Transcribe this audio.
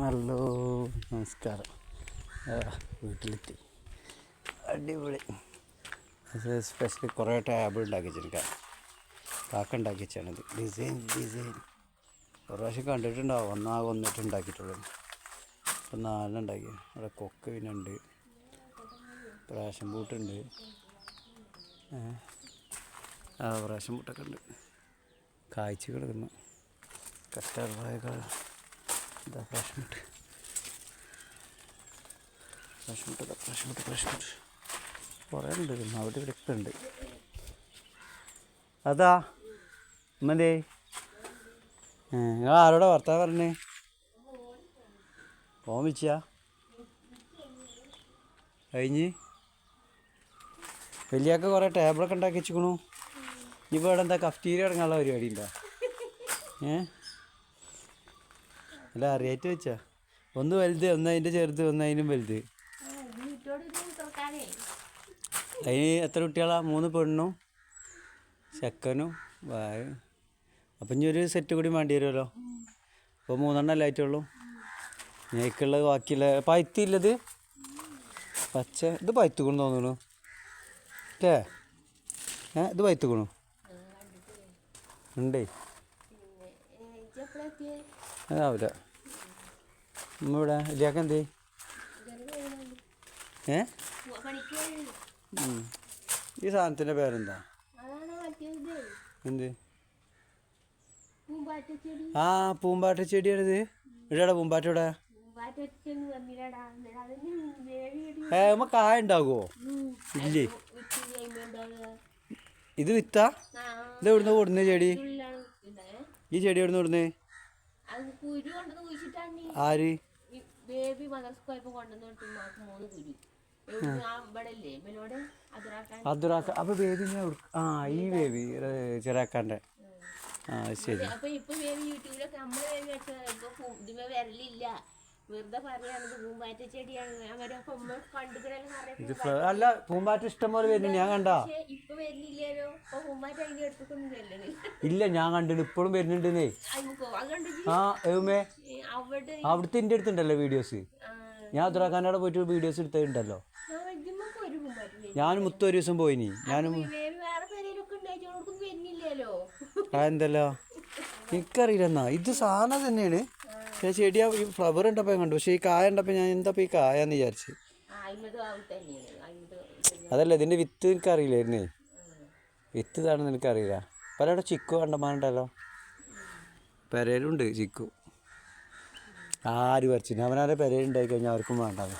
Hello നമസ്കാരം. വീട്ടിലെത്തി. അടിപൊളി. സ്പെഷ്യലി കുറേ ടാബ് ഉണ്ടാക്കി വെച്ചിരിക്കാം. കാക്ക ഉണ്ടാക്കി വെച്ചാണിത് ഡിസൈൻ ഡിസൈൻ ഒരു പ്രാവശ്യം കണ്ടിട്ടുണ്ടാവും. ഒന്നാകെ ഒന്നിട്ട് ഉണ്ടാക്കിയിട്ടുള്ളൂ. ഇപ്പം നാലെണ്ണം ഉണ്ടാക്കി. അവിടെ കൊക്ക് പിന്നെ ഉണ്ട്. പ്രാശം പൂട്ടുണ്ട് ആ പ്രാവശ്യം പൂട്ടൊക്കെ ഉണ്ട്. കാഴ്ച കിടക്കുന്നു. കറ്റാർവായ ഇതാ പ്രാശം പൂട്ട് പ്രാശം പൂട്ട് ഫ്രഷ് മുട്ട് ഫ്രഷ് മുട്ട് കുറേ ഉണ്ട് അവിടെ അവിടെ ഇവിടെയൊക്കെ ഉണ്ട്. അതാ ഉമ്മന്തേ നിങ്ങൾ ആരോടാ വർത്താനം പറഞ്ഞേ വെച്ചാ കഴിഞ്ഞ്? വലിയൊക്കെ കുറേ ടേബിളൊക്കെ ഉണ്ടാക്കി വെച്ചിക്കണു. ഇനിയിപ്പോൾ ഇവിടെ എന്താ കഫ്റ്റീരിയ ഇറങ്ങാനുള്ള പരിപാടി ഉണ്ടോ? ഏ? അല്ല അറിയാറ്റ് വെച്ചാ. ഒന്ന് വലുത് ഒന്ന് അതിന്റെ ചെറുത് ഒന്ന് അതിനും വലുത്. അതിന് എത്ര കുട്ടികളാ? മൂന്ന് പെണ്ണും ചെക്കനും വായ അപ്പം ഇനി ഒരു സെറ്റ് കൂടി വേണ്ടി വരുമല്ലോ. അപ്പോൾ മൂന്നെണ്ണം അല്ലേ ആയിട്ടുള്ളൂ? ഞേക്കുള്ളത് ബാക്കിയുള്ള പഴുത്തില്ലത് പച്ച ഇത് പഴുത്തുക്കണു തോന്നുന്നു. അല്ലേ? ഏ ഇത് പഴുത്തുക്കണു. ഉണ്ടേ. അതാവില്ല ഉമ്മ ഇവിടെ ഇല്ലാക്ക എന്ത്? ഏ. ഈ സാധനത്തിന്റെ പേരെന്താ? എന്ത്? ആ പൂമ്പാറ്റ ചെടിയാണിത് ഇവിടെയാടാ പൂമ്പാറ്റ ഇവിടെ? ഏ ഉമ്മ കായ ഉണ്ടാകുമോ ഇല്ലേ? ഇത് വിത്താ? ഇത് എവിടുന്ന് കൊടുന്നേ ചെടി? ഈ ചെടി എവിടുന്ന് കൊടുന്നേ? ആര്? ബേബി മദർസ് പോയപ്പോ കൊണ്ടുവന്ന് വിട്ടു മാക്ക് മൂന്ന് കുരു അതുറാക്ക അപ്പൊ ബേബി ആ ഈ ബേബി ചെറാക്കാന്റെ ആ ശരി. അപ്പൊ ഇപ്പൊ ബേബി യൂട്യൂബിലൊക്കെ നമ്മൾ ബേബി ഇപ്പൊ ഇതിമേ വരലില്ല. അല്ല പൂമ്പാറ്റ ഇഷ്ടം പോലെ വരുന്നു ഞാൻ കണ്ടാ? ഇല്ല ഞാൻ കണ്ടിട്ട് ഇപ്പോഴും വരുന്നുണ്ടെന്നേ. ആ അവിടെ അവിടുത്തെ എന്റെ അടുത്തുണ്ടല്ലോ വീഡിയോസ് ഞാൻ അതുറാക്കാന്റെ പോയിട്ട് വീഡിയോസ് എടുത്തിട്ടുണ്ടല്ലോ ഞാൻ മുത്ത ഒരു ദിവസം പോയിനി. ഞാനും എന്തല്ലോ എനിക്കറിയില്ലെന്നാ. ഇത് സാധനം തന്നെയാണ്. ഞാൻ ചെടിയ ഈ ഫ്ലവർ ഉണ്ടപ്പോൾ കണ്ടു. പക്ഷേ ഈ കായ ഉണ്ടപ്പോൾ ഞാൻ എന്താ ഈ കായാന്ന് വിചാരിച്ച്. അതല്ല ഇതിന്റെ വിത്ത് എനിക്കറിയില്ലായിരുന്നേ. വിത്ത് ഇതാണെന്ന് എനിക്കറിയില്ല. പലവിടെ ചിക്കു കണ്ടമാനുണ്ടല്ലോ. പെരയിലുണ്ട് ചിക്കു. ആര് പറിച്ചു അവനാരെ പെരയുണ്ടായി കഴിഞ്ഞാൽ അവർക്കും വേണ്ടത്